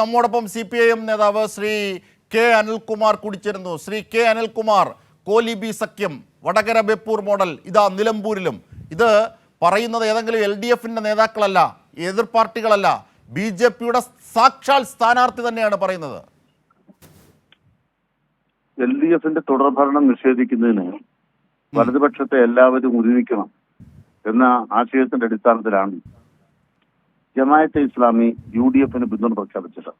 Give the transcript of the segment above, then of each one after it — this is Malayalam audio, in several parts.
നമ്മോടൊപ്പം സി പി ഐ എം നേതാവ് ശ്രീ കെ അനിൽകുമാർ കുടിച്ചിരുന്നു. ശ്രീ കെ അനിൽകുമാർ കോലിബി സഖ്യം വടകര ബെപ്പൂർ മോഡൽ ഇതാ നിലമ്പൂരിലും. ഇത് പറയുന്നത് ഏതെങ്കിലും എൽ ഡി എഫിന്റെ നേതാക്കളല്ല എതിർ പാർട്ടികളല്ല ബി ജെ പിയുടെ സാക്ഷാൽ സ്ഥാനാർത്ഥി തന്നെയാണ് പറയുന്നത്. എൽ ഡി എഫിന്റെ തുടർഭരണം നിഷേധിക്കുന്നതിന് വലതുപക്ഷത്തെ എല്ലാവരും ഒരുമിക്കണം എന്ന ആശയത്തിന്റെ അടിസ്ഥാനത്തിലാണ് ജമായത്തെ ഇസ്ലാമി യു ഡി എഫിന് പിന്തുണ പ്രഖ്യാപിച്ചത്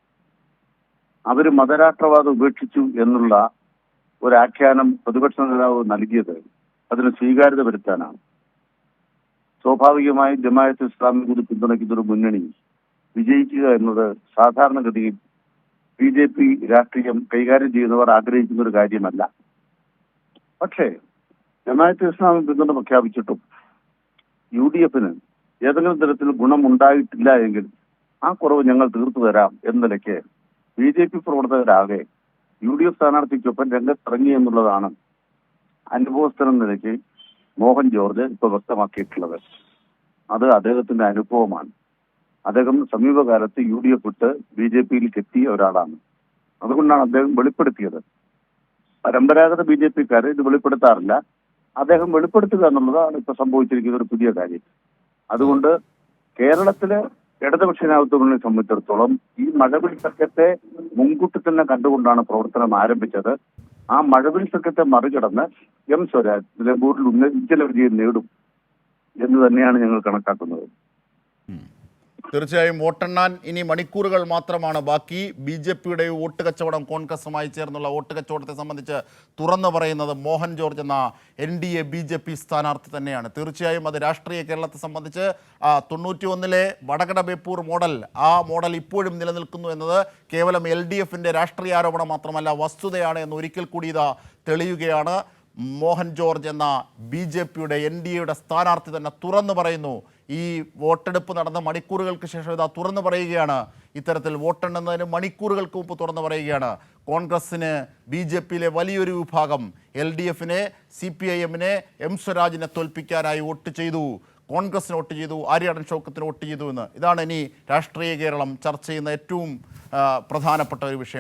അവർ മതരാഷ്ട്രവാദം ഉപേക്ഷിച്ചു എന്നുള്ള ഒരു ആഖ്യാനം പ്രതിപക്ഷ നേതാവ് നൽകിയത് അതിന് സ്വീകാര്യത വരുത്താനാണ്. സ്വാഭാവികമായി ജമായത്ത് ഇസ്ലാമി കൂടി പിന്തുണയ്ക്കുന്ന ഒരു മുന്നണി വിജയിക്കുക എന്നത് സാധാരണഗതിയിൽ ബി ജെ പി രാഷ്ട്രീയം കൈകാര്യം ചെയ്യുന്നവർ ആഗ്രഹിക്കുന്ന ഒരു കാര്യമല്ല. പക്ഷേ ജമായത്ത് ഇസ്ലാമി പിന്തുണ പ്രഖ്യാപിച്ചിട്ടും യു ഡി എഫിന് ഏതെങ്കിലും തരത്തിൽ ഗുണമുണ്ടായിട്ടില്ല എങ്കിൽ ആ കുറവ് ഞങ്ങൾ തീർത്തു തരാം എന്ന നിലയ്ക്ക് ബി ജെ പി പ്രവർത്തകരാകെ യു ഡി എഫ് സ്ഥാനാർത്ഥിക്കൊപ്പം രംഗത്തിറങ്ങി എന്നുള്ളതാണ് അനുഭവസ്ഥൻ നിലയ്ക്ക് മോഹൻ ജോർജ് ഇപ്പൊ വ്യക്തമാക്കിയിട്ടുള്ളത്. അത് അദ്ദേഹത്തിന്റെ അനുഭവമാണ്. അദ്ദേഹം സമീപകാലത്ത് യു ഡി എഫ് ഇട്ട് ബി ജെ പിയിലേക്ക് എത്തിയ ഒരാളാണ്. അതുകൊണ്ടാണ് അദ്ദേഹം വെളിപ്പെടുത്തിയത്. പരമ്പരാഗത ബി ജെ പിക്കാരെ ഇത് വെളിപ്പെടുത്താറില്ല. അദ്ദേഹം വെളിപ്പെടുത്തുക എന്നുള്ളതാണ് ഇപ്പൊ സംഭവിച്ചിരിക്കുന്ന ഒരു പുതിയ കാര്യം. അതുകൊണ്ട് കേരളത്തിലെ ഇടതുപക്ഷ നേതൃത്വങ്ങളെ സംബന്ധിച്ചിടത്തോളം ഈ മഴവിൽ സഖ്യത്തെ മുൻകൂട്ടി തന്നെ കണ്ടുകൊണ്ടാണ് പ്രവർത്തനം ആരംഭിച്ചത്. ആ മഴവിൽ സഖ്യത്തെ മറികടന്ന് എം സ്വരാജ് നിലമ്പൂരിൽ ഉന്നയിച്ച വിജയം നേടും എന്ന് തന്നെയാണ് ഞങ്ങൾ കണക്കാക്കുന്നത്. തീർച്ചയായും വോട്ടെണ്ണാൻ ഇനി മണിക്കൂറുകൾ മാത്രമാണ് ബാക്കി. ബി ജെ പിയുടെ വോട്ട് കച്ചവടം കോൺഗ്രസുമായി ചേർന്നുള്ള വോട്ട് കച്ചവടത്തെ സംബന്ധിച്ച് തുറന്നു പറയുന്നത് മോഹൻ ജോർജ് എന്ന N D A B J P സ്ഥാനാർത്ഥി തന്നെയാണ്. തീർച്ചയായും അത് രാഷ്ട്രീയ കേരളത്തെ സംബന്ധിച്ച് തൊണ്ണൂറ്റി ഒന്നിലെ വടകട ബേപ്പൂർ മോഡൽ ആ മോഡൽ ഇപ്പോഴും നിലനിൽക്കുന്നു എന്നത് കേവലം എൽ ഡി എഫിന്റെ രാഷ്ട്രീയ ആരോപണം മാത്രമല്ല വസ്തുതയാണ് എന്ന് ഒരിക്കൽ കൂടി ഇതാ തെളിയുകയാണ്. മോഹൻ ജോർജ് എന്ന ബി ജെ പിയുടെ എൻ ഡി എയുടെ സ്ഥാനാർത്ഥി തന്നെ തുറന്നു പറയുന്നു. ഈ വോട്ടെടുപ്പ് നടന്ന മണിക്കൂറുകൾക്ക് ശേഷം ഇതാ തുറന്നു പറയുകയാണ്. ഇത്തരത്തിൽ വോട്ടെണ്ണുന്നതിന് മണിക്കൂറുകൾക്ക് മുമ്പ് തുറന്നു പറയുകയാണ്. കോൺഗ്രസ്സിന് ബി ജെ പിയിലെ വലിയൊരു വിഭാഗം എൽ ഡി എഫിനെ സി പി ഐ എമ്മിനെ എം സ്വരാജിനെ തോൽപ്പിക്കാനായി വോട്ട് ചെയ്തു. കോൺഗ്രസിന് വോട്ട് ചെയ്തു ആര്യാടൻ ഷൗക്കത്തിന് വോട്ട് ചെയ്തു എന്ന്. ഇതാണ് ഇനി രാഷ്ട്രീയ കേരളം ചർച്ച ചെയ്യുന്ന ഏറ്റവും പ്രധാനപ്പെട്ട ഒരു വിഷയം.